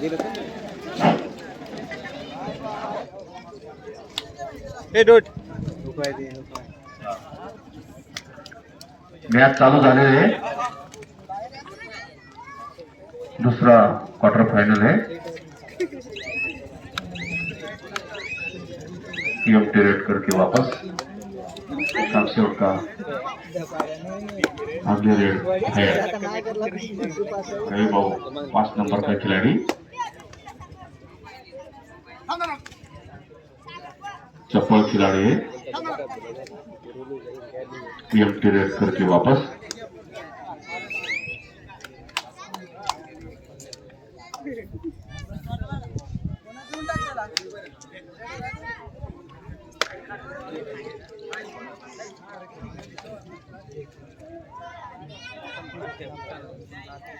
दिलं हे डोट. मॅच चालू झालेले आहे. दुसरा क्वार्टर एमटी रेड करके वापस. सामसेवट का अगले रेड है रवि भाऊ पाच नंबर का खिलाड़ी. चप्पल खिलाड़ी. है एमटी रेड करते वापस.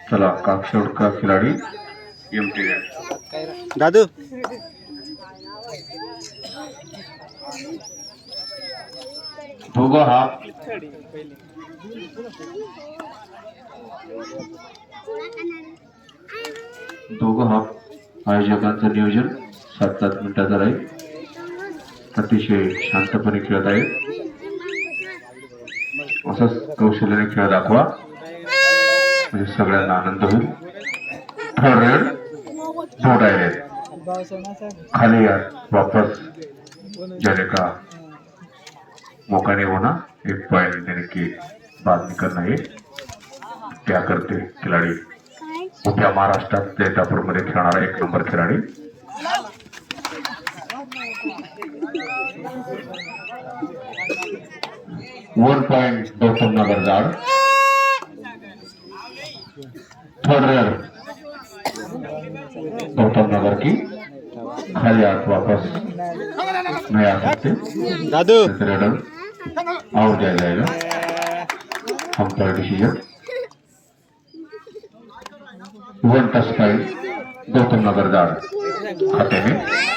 चला काकशोड़ का खिलाड़ी एमटी रेड दादू. दोघं हाफ दोघं हाफ आयोजकांचं नियोजन सात सात मिनिटाचं राहील. अतिशय शांतपणे खेळत आहे. असंच कौशल्याने खेळ दाखवा. म्हणजे सगळ्यांना आनंद होईल. थर्ड रेड दो डायरेक्ट खाली यार वापस. जाने का मौका नहीं होना एक पॉइंट देने की बात निकलना है क्या करते खिलाडी. उद्या महाराष्ट्रात जैतापूरमध्ये खेळणारा एक नंबर खिलाडी. वन पॉइंट गौतम नगर जाड थर्ड रेयर गौतम नगर की खाली हाथ वापस नहीं आ सकते दादू रेडर आउट जाया जाएगा हम पर decision one touch five Gautam Nagar जाड खाते में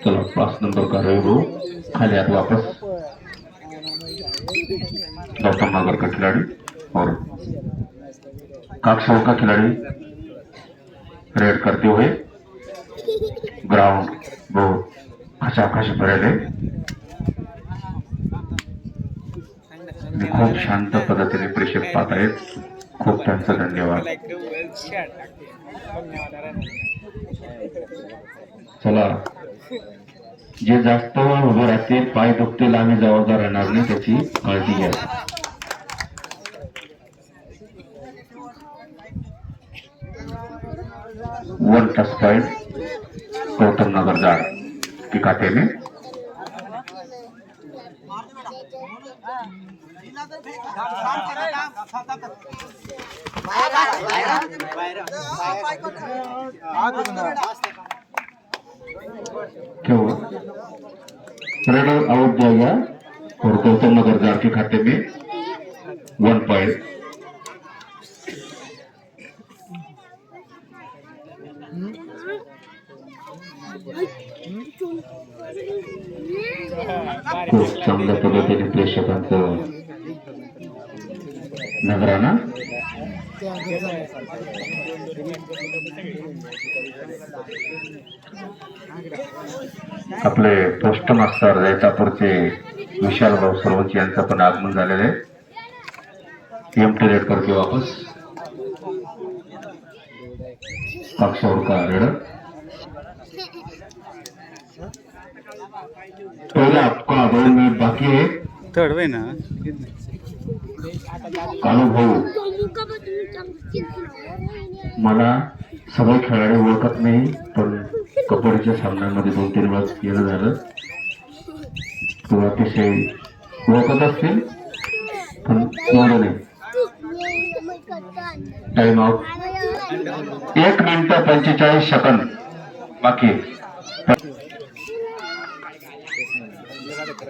चलो पाँच नंबर का रेगो खाली हाथ वापस गौतम नगर का खिलाड़ी और काकसौर का खिलाड़ी रेड करते हुए ग्राउंड बहुत खचाखच भरेल आहे. खूप शांत पद्धतीने प्रेक्षक पाहत आहेत खूप त्यांचा धन्यवाद. चला. जे जास्त वेळ उभे राहतील पाय दुखतील आम्ही जबाबदार राहणार नाही त्याची काळजी घ्या. One touch point Gautam Nagar जाड़ के खाते में। क्या आउट जाएगा और गौतम नगर जाड़ के खाते में वन पॉइंट खूप चांगल्या पद्धतीने प्रेक्षकांचं नगराना आपले पोस्ट मास्टर रेतापूरचे विशाल भाऊ सरवंच यांचं पण आगमन झालेलं आहे एम टी रेड करते वापस। पक्षावर का रेड पहले आपका दो मिनट बाकी है। थर्ड वे ना? कालू भाऊ मला सगळे खेळाडू ओळखत नाही पण कबड्डीच्या सामन्यामध्ये दोन तीन वेळा येणं झालं. तो अतिशय ओळखत असतील पण एवढं नाही. टाइम आउट एक मिनिट पंचेचाळीस सेकंद बाकी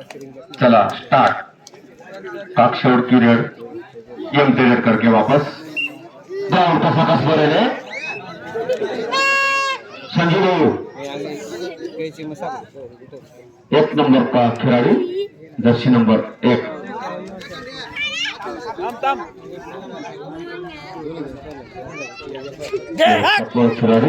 चला स्टार्ट काक्षोड किरण एम टेलर करके वापस। दौड़ कसा कस बरेले संजीव एक नंबर का खिलाड़ी, जर्सी नंबर एक। खिलाड़ी।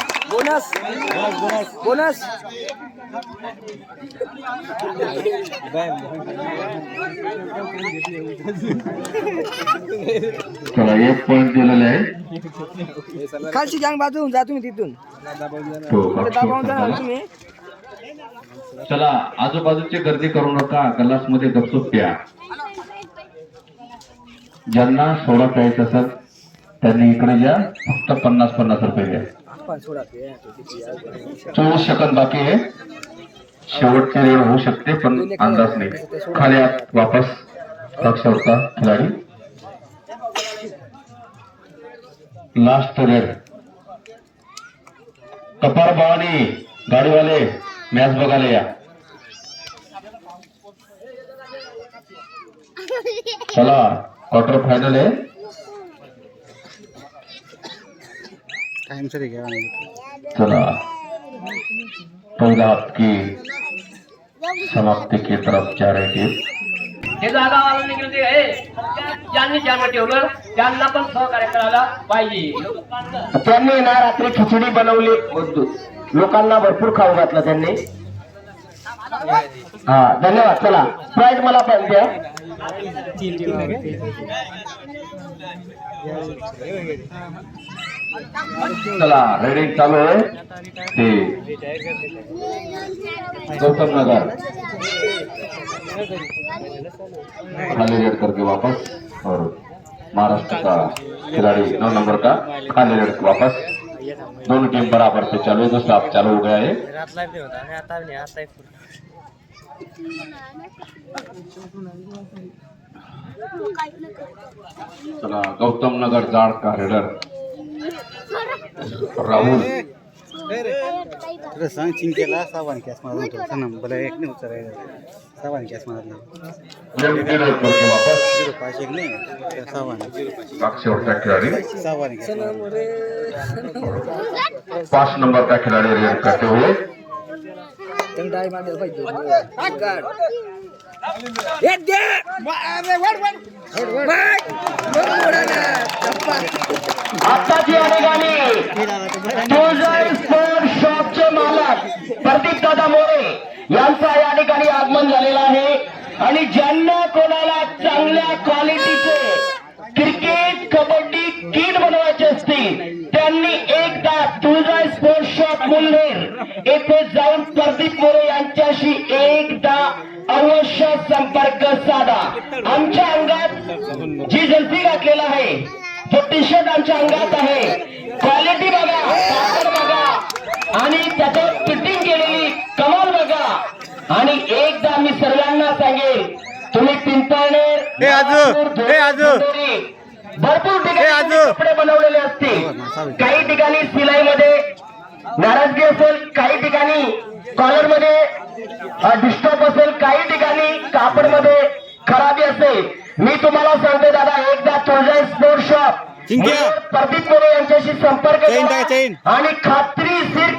बोनस. बोनस. चला एक पॉइंट दिलेला आहे. खालची गँग बाजून जा तुम्ही तिथून. दाबावून जा काक्षोड तुम्ही. चला आजूबाजूची गर्दी करू नका गलासमध्ये गपचूप प्या ज्यांना सोडा प्यायचा असेल त्यांनी इकडे या फक्त पन्नास पन्नास रुपये ते चोवीस सेकंद बाकी आहे शेवटची रेड होऊ शकते पण अंदाज नाही। खाली आत वापस लक्षावरचा खिलाडी। लास्ट रेड कपार भवानी गाडीवाले मॅच बघायला या। चला क्वार्टर फायनल आहे। चला. पहिला हाथ की समाप्ति की तरफ जा रहे थे. हे जागा वाला निघते ज्यांनी ज्यांना ठेवलं त्यांना पण सहकार्य करायला पाहिजे. त्यांनी ना रात्री खिचडी बनवली. लोकांना भरपूर खाऊ घातलं त्यांनी. हा, धन्यवाद, चला। प्राईज मला पण द्या. चला रेडिंग चालू आहे. ते गौतम नगर खाली रेड करके वापस, और महाराष्ट्र का खिलाड़ी नौ नंबर का, खाली रेड वापस. दोनों टीम बराबर से चालू है जो स्टाफ चालू हो गया है चला गौतम नगर जाड़ का रेडर राहुल. सांग चिंकेला सावान कॅस मारत होतो. सनम मला एक नाही उचलायला सावान कॅस मारला पाचशे नाही. सावान सावान पांच नंबर का खिलाड़ी रेड करते हुए त्यांनी डाय मारले पाहिजे. एक दे. शॉपचे मालक प्रदीप दादा मोरे यांचा या ठिकाणी आगमन झालेला आहे. आणि ज्यांना कोणाला चांगल्या क्वालिटीचे क्रिकेट कबड्डी किट बनवायचे असतील त्यांनी एकदा तुळजाई स्पोर्ट शॉप मुल्हेर येथे प्रदीप मोरे यांच्याशी एकदा अवश्य संपर्क साधा. आमच्या अंगात जी जर्सी घातलेला आहे तो टी शर्ट आमच्या अंगात आहे. क्वालिटी बघा कापड बघा. आणि त्याच्यावर फिटिंग केलेली कमाल बघा. आणि एकदा मी सर्वांना सांगेल तुम्ही पिंपळनेर. धुळे, भरपूर ठिकाणी. कपडे बनवलेले असतील. काही ठिकाणी सिलाईमध्ये नाराजगी असेल काही ठिकाणी कॉलरमध्ये डिस्टर्ब असेल काही ठिकाणी कापडमध्ये खराबी असेल मी तुम्हाला सांगतो दादा एकदा तुळजाई स्पोर्ट शॉप. प्रदीप मोरे यांच्याशी संपर्क. आणि खात्रीशीर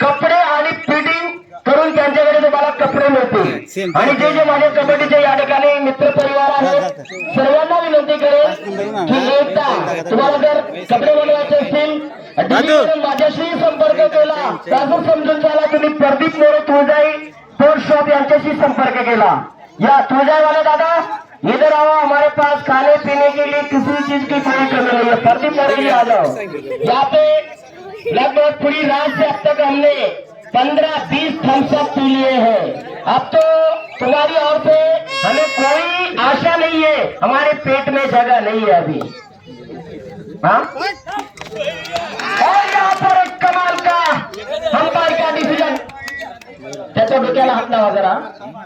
कपडे आणि फिटिंग करून त्यांच्याकडे तुम्हाला कपडे. आणि जे जे माझे कबड्डीचे या ठिकाणी मित्र परिवार आहेत सर्वांना विनंती करेन की एकदा तुम्हाला जर कपडे बनवायचे असतील माझ्याशी संपर्क केला असं समजून चला तुम्ही प्रदीप मोरे तुळजाई स्पोर्ट्स शॉप यांच्याशी संपर्क केला. या तुळजावाले दादा इधर आओ हमारे पास खाने पीने के लिए किसी चीज की कोई कमी नहीं है. प्रदीप मोदी आ जाओ. यहाँ पे लगभग पूरी रात से अब तक हमने पंद्रह बीस थम्सअप पी लिए हैं। अब तो तुम्हारी ओर से हमें कोई आशा नहीं है। हमारे पेट में जगह नहीं है अभी। हाँ? और यहाँ पर एक कमाल का अंपायर का डिसिजन त्याच्या डोक्याला हात लावा जरा?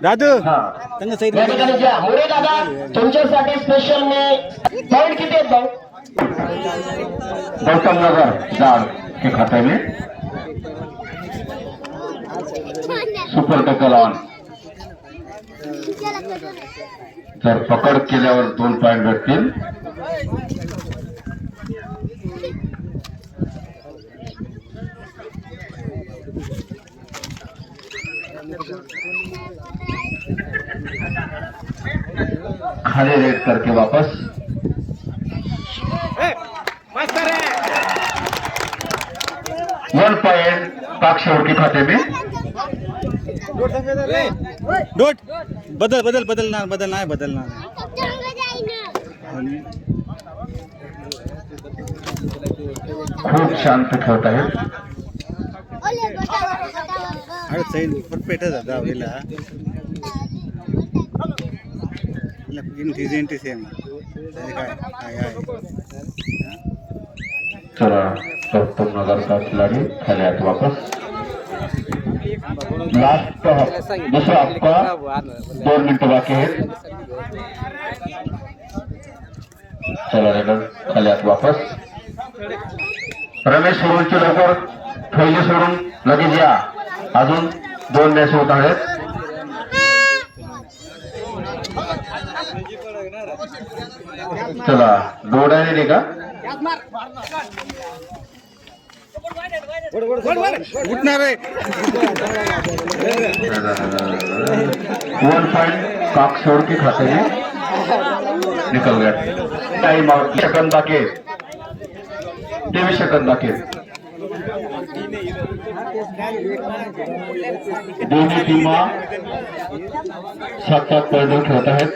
दादू हा। या ठिकाणी मोरे दादा तुमच्यासाठी स्पेशल मी पॉइंट किती आहेत भाऊ गौतम नगर जाड़ के खाते में। सुपर टक्कल ऑन जर पकड केल्यावर दोन पॉईंट भेटतील. खाली रेड करके वापस. वन पॉइंट काक्षोर के खाते में. डोट बदल बदल बदलना बदलना है बदलना खूब शांत ठेवत है अरे सही परफेक्ट दादा सेम चला खिलाडी वापस लास्ट दूसरा आपका दोन मिनट बाकी है। चला रेडर खाली हात वापस। रमेश सोडूनचे लवकर पहिले सोडून लगेच या अजून दोन मॅच होत आहेत चला दोडाने का उठणार आहे वन पॉइंट काक छोड़ के खाते में निकल गया. टाइम आउट सेकंद बाकी तेवीस सेकंद बाकी दोन्ही टीमा सात सात पॉइंटवर खेळत आहेत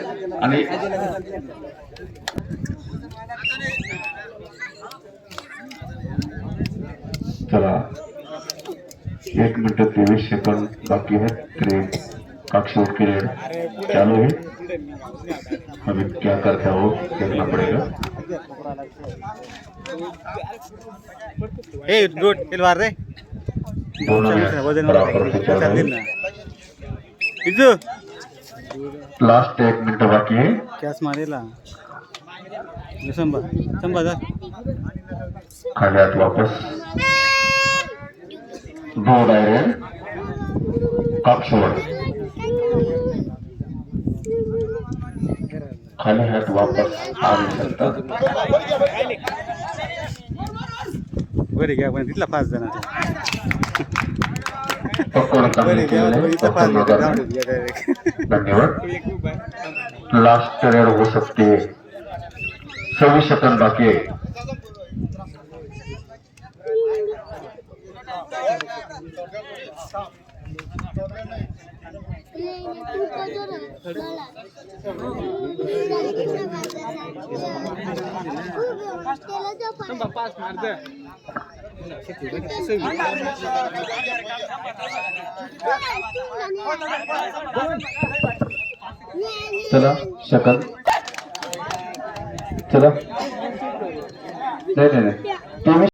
चला। एक मिनट तेईस सेकंड बाकी है। ट्रेन काक्षोट की रेड चालू है। अभी क्या करते हो देखना पड़ेगा। ए डोट तेलवार रे। दोनों मैच बराबर से चल रहे चालतील हैं। ना इजू लास्ट एक मिनट बाकी है। कॅस मारेला संभा संभा जा। खाण्यात वापस। दो दायरे कप छोड़? खाली हाथ वापस। आणू शकता बरे घ्या पण तिथला पाच जणांचा धन्यवाद। लास्ट पीरियड हो सकती है। सभी शतक बाकी है। चला सकल चला. नाही नाही नाही. तेवीस